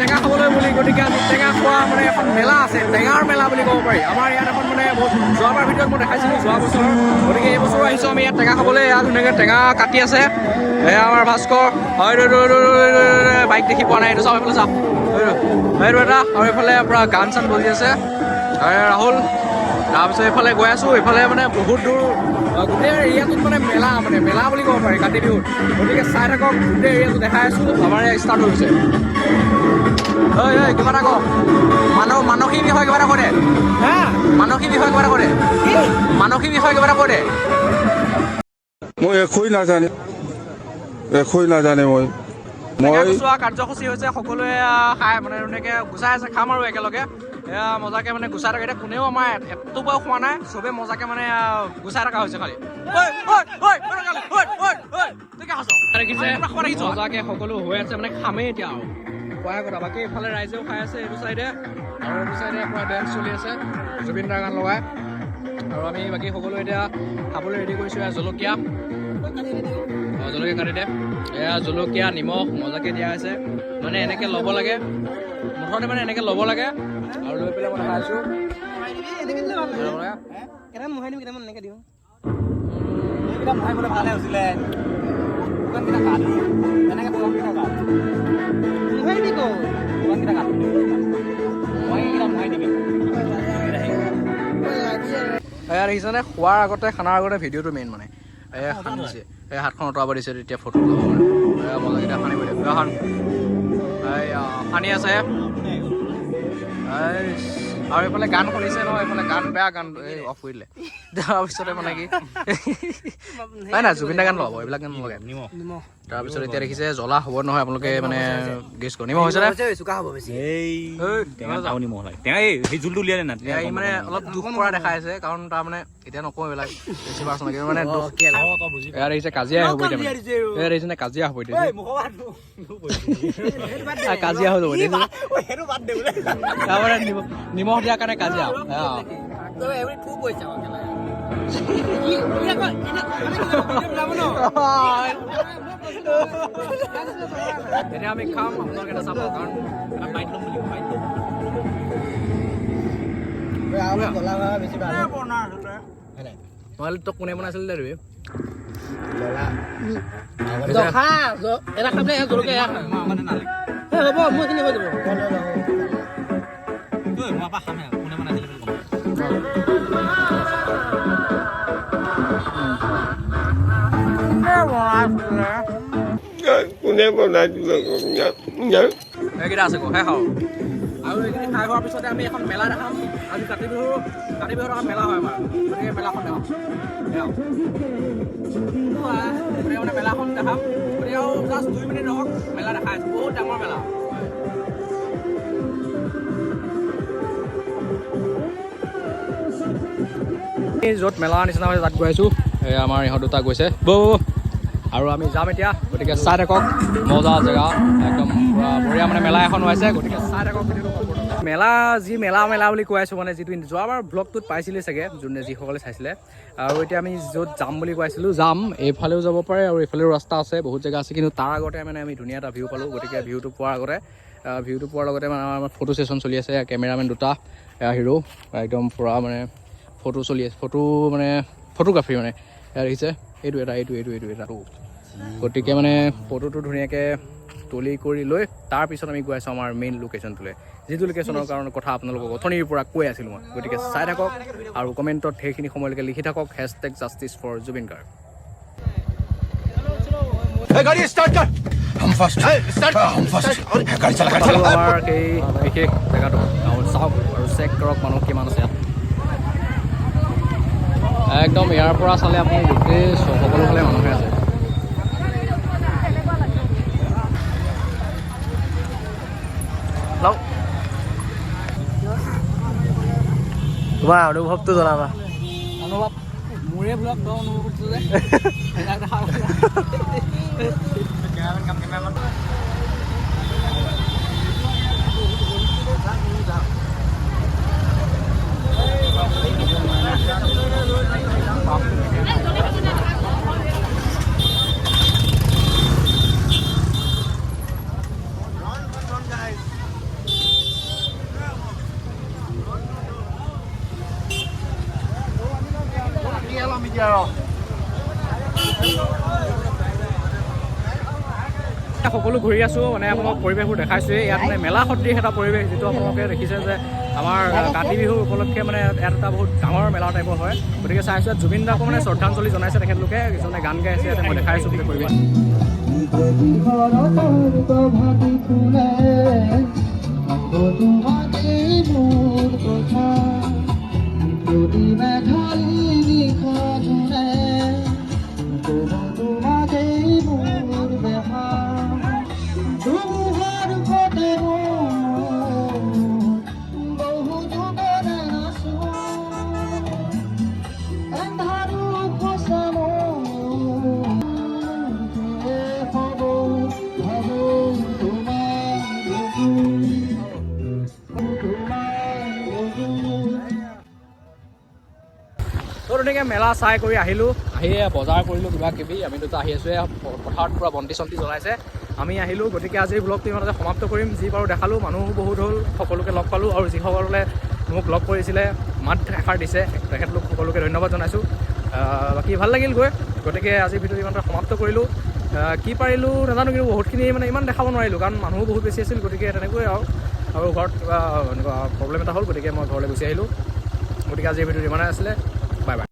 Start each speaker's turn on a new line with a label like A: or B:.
A: টেঙা খাবলৈ বুলি, গতিকে আজি টেঙা খোৱা মানে এখন মেলা আছে, টেঙাৰ মেলা বুলি ক'ব পাৰি। আমাৰ ইয়াত এখন মানে যোৱাবাৰ ভিডিঅ'ত মই দেখাইছিলোঁ, যোৱা বছৰ গতিকে এই বছৰো আহিছোঁ আমি ইয়াত টেঙা খাবলৈ। ইয়াত ধুনীয়াকৈ টেঙা কাটি আছে। এয়া আমাৰ ভাস্কৰ। হয় বাইক দেখি পোৱা নাই। এইটো চাওঁ, এইফালে চাওঁ। এইটো এটা। আৰু এইফালে পূৰা গান চান বজি আছে। ৰাহুল। তাৰপিছত এইফালে গৈ আছোঁ। এইফালে মানে বহুত দূৰ গোটেই এৰিয়াটোত মানে মেলা মানে মেলা বুলি ক'ব পাৰি, কাতি বিহুত। গতিকে চাই থাকক, গোটেই এৰিয়াটো দেখাই আছোঁ। আমাৰ ইয়াত ষ্টাৰ্ট হৈ গৈছে। ঐ ঐ কিবা এটা কওঁ মানৱ মানসিক বিষয়ে কিবা এটা কৰে মানসিক বিষয়ে কিবা এটা কৰে মানসিক বিষয়ে কিবা এটা কৰে
B: মই একোৱেই নাজানে একোৱেই নাজানে মই মই
A: গুচোৱা কাৰ্যসূচী হৈছে সকলোৱে খাই মানে ধুনীয়াকৈ গুচাই আছে খাম আৰু একেলগে এয়া মজাকে মানে গুচাই থাকে এতিয়া কোনেও আমাৰ এটোপাও খোৱা নাই চবেই মজাকে মানে গুচাই থকা হৈছে খালি কি? মজাকে সকলো হৈ আছে মানে খামেই এতিয়া আৰু খোৱাই কথা বাকী এইফালে ৰাইজেও খাই আছে এইটো চাইডে। আৰু এইটো চাইডে পুৰা ডেন্স চলি আছে জুবিন দাৰ গান লগাই আৰু আমি বাকী সকলো এতিয়া খাবলৈ ৰেডি কৰিছোঁ এয়া জলকীয়া। অ, জলকীয়া কাটি দে। এয়া জলকীয়া নিমখ মজাকে দিয়া হৈছে। মানে এনেকৈ ল'ব লাগে। মুঠতে মানে এনেকৈ ল'ব লাগে। আৰু লৈ পেলাই মই খাইছোঁ
C: কেইটামান মোহাই দিম কেইটামান এনেকৈ দিওঁ। ভালে হৈছিলে।
A: এয়া দেখিছেনে খোৱাৰ আগতে খানাৰ আগতে ভিডিঅ'টো মেইন মানে। এয়া সান দিছে। এই হাতখন আঁতৰাব দিছে তেতিয়া ফটো ল'ব মজাকেইটা সানিব দিয়ে সান এয়া সানি আছে। আৰু এইফালে গান শুনিছে নহয় এইফালে গান বেয়া গান এই অফ কৰি দিলে। তাৰপিছতে মানে কি নাই নাই জুবিন দা গান লগাব এইবিলাক গান নলগাই
C: নিমখ।
A: তাৰপিছত এতিয়া দেখিছে জ্বলা হ'ব নহয় আপোনালোকে মানে গেছ কৰিব নিমখ
C: হ'ব
D: না
A: ই মানে অলপ দুখ কৰা দেখাই আছে কাৰণ তাৰ মানে এতিয়া নকওঁ এইবিলাক বেছি পাৰ্চন কিন্তু মানে দুখ এয়া দেখিছে কাজিয়া হ'ব এতিয়া মানে এয়া দেখিছে কাজিয়া হ'ব এতিয়া কাজিয়া হৈ যাব তাৰমানে নিমখ দিয়াৰ কাৰণে কাজিয়া এয়া। এতিয়া আমি খাম আপোনালোকে এটা চাব কাৰণ এটা বাইট ল'ম বুলি বাইট ল'ম নহ'লে তোক কোনে বনাইছিল দে তুমি
C: এটা খাবলৈ জলকীয়া এয়া খাম এই হ'ব মোৰ এইখিনি হৈ যাব
B: কোনে বনাইছিলে
A: মেলাখন দেখাম। গতিকে আৰু জাষ্ট দুই মিনিট ৰহক মেলা দেখাই আছোঁ। বহুত ডাঙৰ মেলা। এই য'ত মেলা নিচিনা হৈছে তাত গৈ আছোঁ। আমাৰ ইহঁত দুটা গৈছে। আৰু আমি যাম এতিয়া। গতিকে চাই থাকক মজা জেগা একদম বঢ়িয়া মানে মেলা এখন হৈছে গতিকে চাই থাকক। মেলা যি মেলা মেলা বুলি কৈ আছোঁ মানে যিটো যোৱাবাৰ ব্লগটোত পাইছিলে চাগে যোনে যিসকলে চাইছিলে আৰু এতিয়া আমি য'ত যাম বুলি কৈ আছিলোঁ যাম এইফালেও যাব পাৰে আৰু এইফালেও ৰাস্তা আছে বহুত জেগা আছে কিন্তু তাৰ আগতে মানে আমি ধুনীয়া এটা ভিউ পালোঁ গতিকে ভিউটো পোৱাৰ আগতে ভিউটো পোৱাৰ লগতে মানে আমাৰ ফটো ছেশ্যন চলি আছে কেমেৰামেন দুটা হিৰো একদম পূৰা মানে ফটো চলি আছে ফটো মানে ফটোগ্ৰাফী মানে দেখিছে এইটো এটা এইটো এইটো এইটো এটা গতিকে মানে ফটোটো ধুনীয়াকৈ তুলি কৰি লৈ তাৰপিছত আমি গৈ আছোঁ আমাৰ মেইন লোকেশ্যনটোলৈ যিটো লোকেশ্যনৰ কাৰণে কথা আপোনালোকক অথনিৰ পৰা কৈ আছিলোঁ মই। গতিকে চাই থাকক আৰু কমেণ্টত সেইখিনি সময়লৈকে লিখি থাকক hashtag justice for Zubeen Garg
B: গাড়ী ষ্টাৰ্ট কৰ। হাম ফাৰ্ষ্ট হাম ফাৰ্ষ্ট গাড়ী চলা গাড়ী
A: আৰু আমাৰ সেই বিশেষ জেগাটো। চাওক আৰু চেক কৰক মানুহ কিমান আছে ইয়াত। একদম ইয়াৰ পৰা চালে আপুনি গোটেই চ- সকলো ফালে মানুহে আছে।
C: তোমাৰ অনুভৱটো জনাবা
A: অনুভৱ মোৰে ব্লগ তই অনুভৱ কৰিছোঁ যে সকলো ঘূৰি আছোঁ মানে আপোনালোকক পৰিৱেশবোৰ দেখাইছোঁৱেই ইয়াত মানে মেলা সদৃশ এটা পৰিৱেশ যিটো আপোনালোকে দেখিছে যে আমাৰ কাতি বিহু উপলক্ষে মানে ইয়াত এটা বহুত ডাঙৰ মেলা টাইপৰ হয়। গতিকে চাইছোঁ ইয়াত জুবিন দাকো মানে শ্ৰদ্ধাঞ্জলি জনাইছে তেখেতলোকে কিছুমানে গান গাই আছে ইয়াতে মই দেখাইছোঁ গোটেই পৰিৱেশ। তো তেনেকৈ মেলা চাই কৰি আহিলোঁ। আহি বজাৰ কৰিলোঁ কিবা কিবি। আমি দুটা আহি আছোঁ পথাৰত পূৰা বন্তি চন্তি জ্বলাইছে। আমি আহিলোঁ গতিকে আজিৰ ব্লগটো ইমানতে সমাপ্ত কৰিম। যি বাৰু দেখালোঁ মানুহ বহুত হ'ল। সকলোকে লগ পালোঁ আৰু যিসকলে মোক লগ কৰিছিলে মাত এষাৰ দিছে তেখেতলোক সকলোকে ধন্যবাদ জনাইছোঁ। বাকী ভাল লাগিল গৈ। গতিকে আজিৰ ভিডিঅ'টো ইমানতে সমাপ্ত কৰিলোঁ। কি পাৰিলোঁ নাজানো, কিন্তু বহুতখিনি মানে ইমান দেখাব নোৱাৰিলোঁ, কাৰণ মানুহো বহুত বেছি আছিল, গতিকে তেনেকৈ আৰু। আৰু ঘৰত কিবা এনেকুৱা প্ৰব্লেম এটা হ'ল, গতিকে মই ঘৰলৈ গুচি আহিলোঁ। গতিকে আজিৰ ভিডিঅ'টো ইমানে আছিলে। Bye bye.